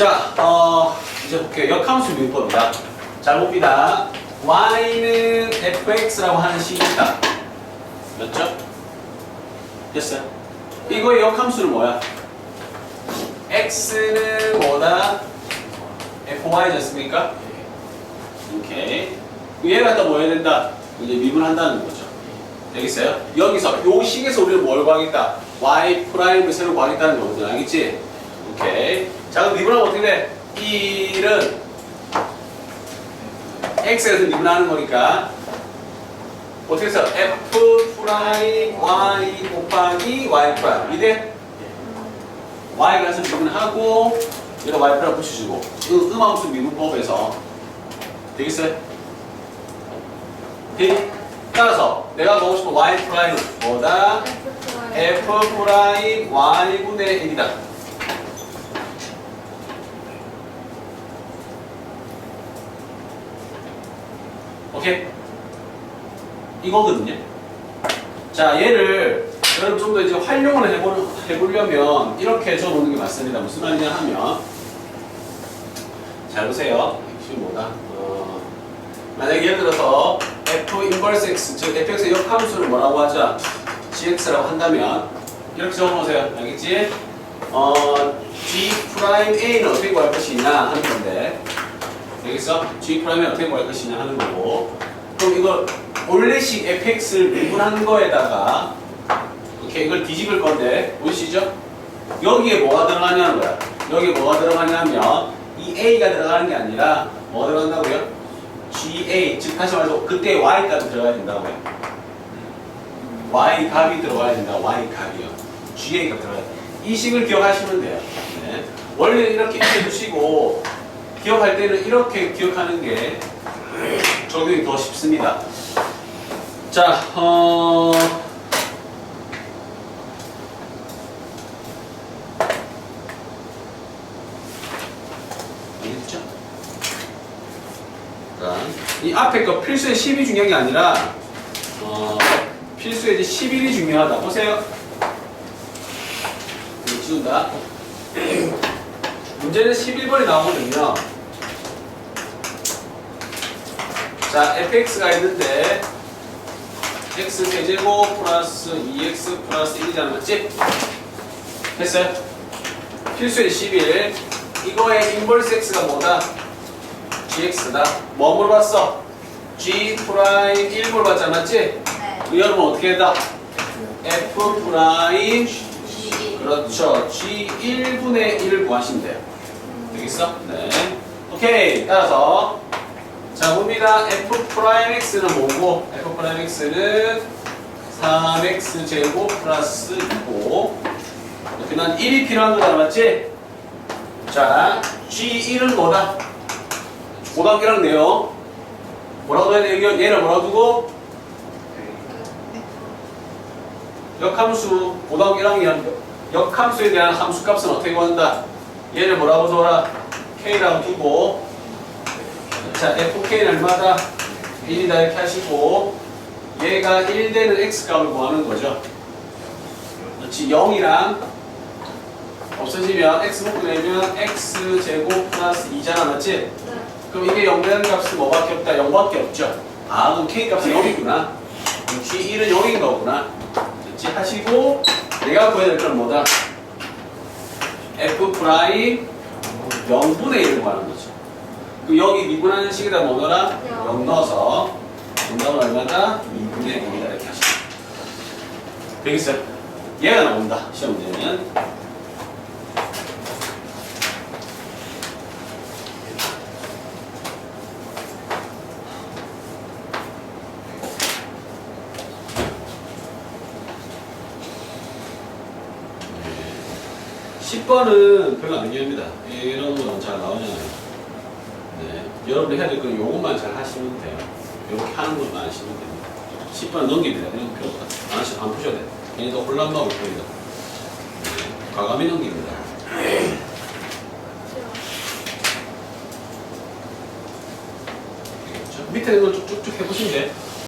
자, 어, 이제 볼게요. 역함수 미분법이다. 잘 봅니다. y는 fx라고 하는 식이 있다. 맞죠? 됐어요? 이거의 역함수는 뭐야? x는 뭐다? fy지 않습니까? 오케이. 얘를 갖다 뭐 해야 된다? 이제 미분한다는 거죠. 되겠어요? 여기서 요 식에서 우리는 뭘 구하겠다? y 프라임을 새로 구하겠다는 거거든. 알겠지? 오케이. 자, 그럼 미분하면 어떻게 돼? 1은 x에서 미분하는 거니까 어떻게 해서 f 프라임 y 곱하기 y 프라임 이래? y가 가서 미분하고 얘가 y 프라임 붙여주고 음, 음함수 미분법에서 되겠어요? 네. 따라서 내가 보고 싶은 y 프라임은 뭐다? f 프라임 y분의 1이다. 오케이? 이거거든요. 자, 얘를 여러분 좀 더 이제 활용을 해보, 해보려면 이렇게 적어놓는 게 맞습니다. 무슨 말이냐 하면 잘 보세요. 이게 뭐다? 어, 만약에 예를 들어서 f 인버스 x, 즉 fx의 역함수를 뭐라고 하자? gx라고 한다면 이렇게 적어놓으세요. 알겠지? 어, g 프라임 a는 어떻게 구할 것이냐 하는 건데 여기서 g 프라임이 어떻게 구할 것이냐 하는 거고 그럼 이걸 원래식 fx를 미분한 거에다가 이렇게 이걸 뒤집을 건데 보이시죠? 여기에 뭐가 들어가냐는 거야. 여기에 뭐가 들어가냐면 이 a가 들어가는 게 아니라 뭐 들어간다고요? ga 즉 다시 말해서 그때 y 값이 들어가야 된다고요. y 값이 들어가야 된다. y 값이요. ga 값 들어가야 돼. 이 식을 기억하시면 돼요. 네. 원래 이렇게 해두시고 기억할 때는 이렇게 기억하는 게 적용이 더 쉽습니다. 자, 어. 이 앞에 거 필수의 10이 중요한 게 아니라 어, 필수의 이제 11이 중요하다. 보세요. 지운다. 문제는 11번이 나오거든요. 자, fx가 있는데 x 세제곱 플러스 2x 플러스 1이잖아, 맞지? 됐어요? 필수의 11 이거의 인버스 x가 뭐다? gx다 뭐 물어봤어? g 프라임 1 물어봤잖아, 맞지? 네. 여러분 어떻게 했다? f 프라임 G. 그렇죠. G 1분의 1을 구하시면 돼요. 되겠어? 네. 오케이. 따라서 자 봅니다. f 프라임 x는 뭐고? f 프라임 x는 3x 제곱 플러스 2고 이렇게 난 1이 필요한 거다 맞지? 자 G 1은 뭐다? 고등학교랑 내요. 뭐라고 해야 돼? 얘를 뭐라고 두고? 역함수 고등학교 1학년 역함수에 대한 함수값은 어떻게 구한다? 얘를 뭐라고 줘라? K라고 두고 자 FK는 얼마다? 1이다 이렇게 하시고 얘가 1 되는 X값을 구하는 거죠 그렇지 0이랑 없어지면 X 묶고 내면 X 제곱 플러스 2잖아 맞지? 네. 그럼 이게 0 되는 값은 뭐밖에 없다? 0밖에 없죠 아 그럼 K 값은 0이구나 G1은 0인 거구나 그렇지 하시고 내가 구해야 될 건 뭐다? F 프라임 0분의 1을 구하는 거죠. 그 여기 미분하는 식에다 뭐? 영. 0 넣어서 정답은 얼마다? 2분의 1이다 이렇게 하시죠. 되겠어요? 얘가 나온다. 시험 문제는. 10번은 별로 안 중요합니다. 이런 거는 잘 나오잖아요. 네. 여러분이 해야 될 건 요것만 잘 하시면 돼요. 이렇게 하는 것만 하시면 됩니다. 10번 넘깁니다. 이런 거 필요 없다. 하나씩 안 푸셔도 돼요. 괜히 더 혼란감을 보입니다. 네. 과감히 넘깁니다. 알겠죠? 밑에 있는 걸 쭉쭉쭉 해보시면 돼.